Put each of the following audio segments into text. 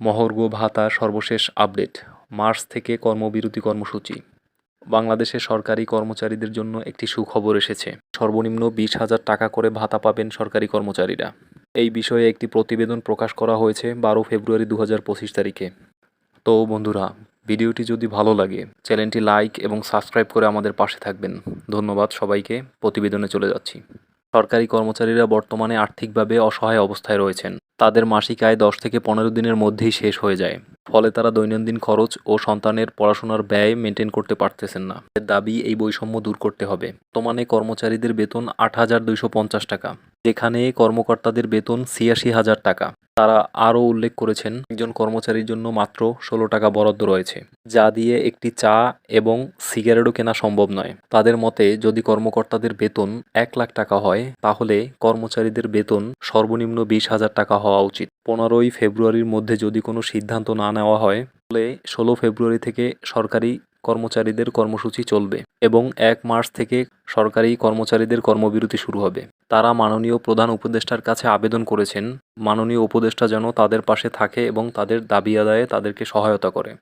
মহর্ঘ ভাতা সর্বশেষ update, March থেকে কর্মবিরতি কর্মসূচি। বাংলাদেশে সরকারি কর্মচারীদের জন্য একটি সুখবর এসেছে। সর্বনিম্ন বিশ হাজার টাকা করে ভাতা পাবেন সরকারি কর্মচারীরা। এই বিষয়ে একটি প্রতিবেদন প্রকাশ করা হয়েছে বারো ফেব্রুয়ারি দু হাজার পঁচিশ তারিখে। তো বন্ধুরা, ভিডিওটি যদি ভালো লাগে, চ্যানেলটি লাইক এবং সাবস্ক্রাইব করে আমাদের পাশে থাকবেন। ধন্যবাদ সবাইকে, প্রতিবেদনে চলে যাচ্ছি। সরকারি কর্মচারীরা বর্তমানে আর্থিকভাবে অসহায় অবস্থায় রয়েছেন। তাদের মাসিক আয় দশ থেকে পনেরো দিনের মধ্যেই শেষ হয়ে যায়। ফলে তারা দৈনন্দিন খরচ ও সন্তানের পড়াশোনার ব্যয় মেনটেন করতে পারতেছেন না। দাবি এই বৈষম্য দূর করতে হবে। বর্তমানে কর্মচারীদের বেতন আট হাজার দুইশো পঞ্চাশ টাকা। যেখানে কর্মকর্তাদের বেতন ছিয়াশি হাজার টাকা। তারা আরও উল্লেখ করেছেন, একজন কর্মচারীর জন্য মাত্র ষোলো টাকা বরাদ্দ রয়েছে, যা দিয়ে একটি চা এবং সিগারেটও কেনা সম্ভব নয়। তাদের মতে, যদি কর্মকর্তাদের বেতন এক লাখ টাকা হয়, তাহলে কর্মচারীদের বেতন সর্বনিম্ন বিশ হাজার টাকা হওয়া উচিত। পনেরোই ফেব্রুয়ারির মধ্যে যদি কোনো সিদ্ধান্ত না নেওয়া হয়, তাহলে ষোলো ফেব্রুয়ারি থেকে সরকারি কর্মচারীদের কর্মসূচি চলবে এবং এক মার্চ থেকে সরকারি কর্মচারীদের কর্মবিরতি শুরু হবে। তারা মাননীয় প্রধান উপদেষ্টার কাছে আবেদন করেছেন, মাননীয় উপদেষ্টা যেন তাদের পাশে থাকে এবং তাদের দাবি আদায়ে তাদেরকে সহায়তা করে।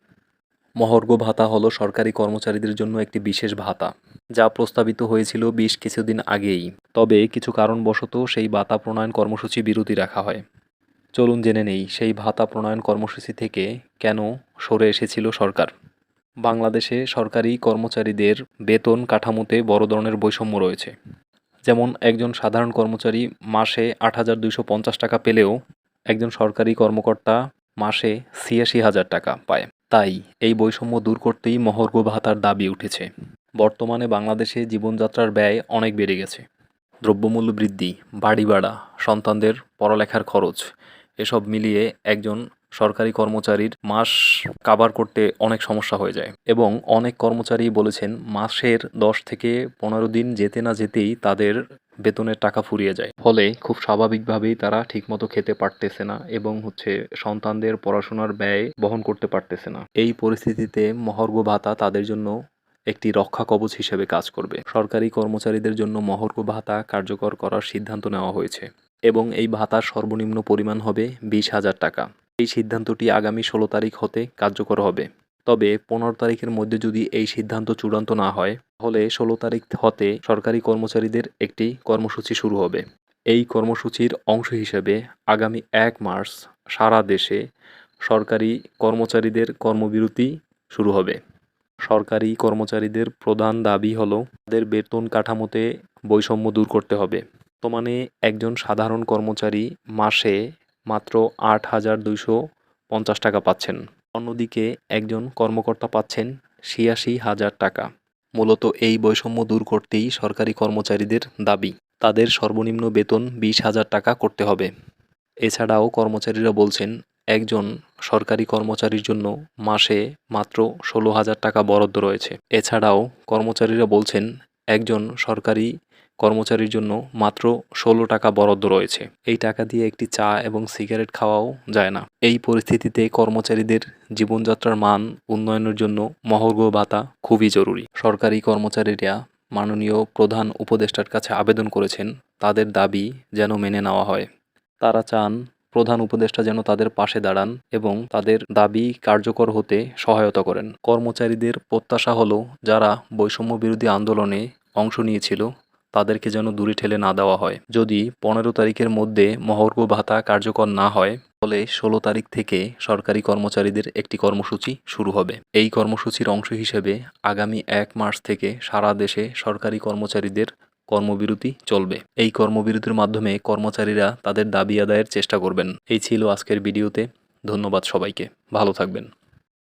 মহর্ঘ ভাতা হলো সরকারি কর্মচারীদের জন্য একটি বিশেষ ভাতা, যা প্রস্তাবিত হয়েছিল বেশ কিছুদিন আগেই। তবে কিছু কারণবশত সেই ভাতা প্রণয়ন কর্মসূচি বিরতি রাখা হয়। চলুন জেনে নেই, সেই ভাতা প্রণয়ন কর্মসূচি থেকে কেন সরে এসেছিল সরকার। বাংলাদেশে সরকারি কর্মচারীদের বেতন কাঠামোতে বড় ধরনের বৈষম্য রয়েছে। যেমন, একজন সাধারণ কর্মচারী মাসে আট হাজার পঞ্চাশ টাকা পেলেও একজন সরকারি কর্মকর্তা মাসে ছিয়াশি হাজার টাকা পায়। তাই এই বৈষম্য দূর করতেই মহর্ঘ ভাতার দাবি উঠেছে। বর্তমানে বাংলাদেশে জীবনযাত্রার ব্যয় অনেক বেড়ে গেছে। দ্রব্যমূল্য বৃদ্ধি, বাড়ি ভাড়া, সন্তানদের পড়ালেখার খরচ, এসব মিলিয়ে একজন সরকারি কর্মচারীর মাস কাভার করতে অনেক সমস্যা হয়ে যায়। এবং অনেক কর্মচারী বলেছেন, মাসের দশ থেকে পনেরো দিন যেতে না যেতেই তাদের বেতনের টাকা ফুরিয়ে যায়। ফলে খুব স্বাভাবিকভাবেই তারা ঠিকমতো খেতে পারতেছে না এবং হচ্ছে সন্তানদের পড়াশোনার ব্যয় বহন করতে পারতেছে না। এই পরিস্থিতিতে মহর্ঘ ভাতা তাদের জন্য একটি রক্ষা কবচ হিসেবে কাজ করবে। সরকারি কর্মচারীদের জন্য মহর্ঘ ভাতা কার্যকর করার সিদ্ধান্ত নেওয়া হয়েছে। এবং এই ভাতার সর্বনিম্ন পরিমাণ হবে বিশ হাজার টাকা। এই সিদ্ধান্তটি আগামী ষোলো তারিখ হতে কার্যকর হবে। তবে পনেরো তারিখের মধ্যে যদি এই সিদ্ধান্ত চূড়ান্ত না হয়, তাহলে ষোলো তারিখ হতে সরকারি কর্মচারীদের একটি কর্মসূচি শুরু হবে। এই কর্মসূচির অংশ হিসেবে আগামী এক মার্চ সারা দেশে সরকারি কর্মচারীদের কর্মবিরতি শুরু হবে। সরকারি কর্মচারীদের প্রধান দাবি হলো, তাদের বেতন কাঠামোতে বৈষম্য দূর করতে হবে। বর্তমানে একজন সাধারণ কর্মচারী মাসে মাত্র আট হাজার দুইশো পঞ্চাশ টাকা পাচ্ছেন। অন্যদিকে একজন কর্মকর্তা পাচ্ছেন ছিয়াশি হাজার টাকা। মূলত এই বৈষম্য দূর করতেই সরকারি কর্মচারীদের দাবি, তাদের সর্বনিম্ন বেতন বিশ হাজার টাকা করতে হবে। এছাড়াও কর্মচারীরা বলছেন, একজন সরকারি কর্মচারীর জন্য মাসে মাত্র ষোলো হাজার টাকা বরাদ্দ রয়েছে। এছাড়াও কর্মচারীরা বলছেন, একজন সরকারি কর্মচারীর জন্য মাত্র ষোলো টাকা বরাদ্দ রয়েছে। এই টাকা দিয়ে একটি চা এবং সিগারেট খাওয়াও যায় না। এই পরিস্থিতিতে কর্মচারীদের জীবনযাত্রার মান উন্নয়নের জন্য মহর্ঘ ভাতা খুবই জরুরি। সরকারি কর্মচারীরা মাননীয় প্রধান উপদেষ্টার কাছে আবেদন করেছেন, তাদের দাবি যেন মেনে নেওয়া হয়। তারা চান প্রধান উপদেষ্টা যেন তাদের পাশে দাঁড়ান এবং তাদের দাবি কার্যকর হতে সহায়তা করেন। কর্মচারীদের প্রত্যাশা হলো, যারা বৈষম্য বিরোধী আন্দোলনে অংশ নিয়েছিল তাদেরকে যেন দূরে ঠেলে না দেওয়া হয়। যদি পনেরো তারিখের মধ্যে মহর্ঘ ভাতা কার্যকর না হয় ফলে ষোলো তারিখ থেকে সরকারি কর্মচারীদের একটি কর্মসূচি শুরু হবে। এই কর্মসূচির অংশ হিসেবে আগামী এক মার্চ থেকে সারা দেশে সরকারি কর্মচারীদের কর্মবিরতি চলবে। এই কর্মবিরতির মাধ্যমে কর্মচারীরা তাদের দাবি আদায়ের চেষ্টা করবেন। এই ছিল আজকের ভিডিওতে। ধন্যবাদ সবাইকে। ভালো থাকবেন।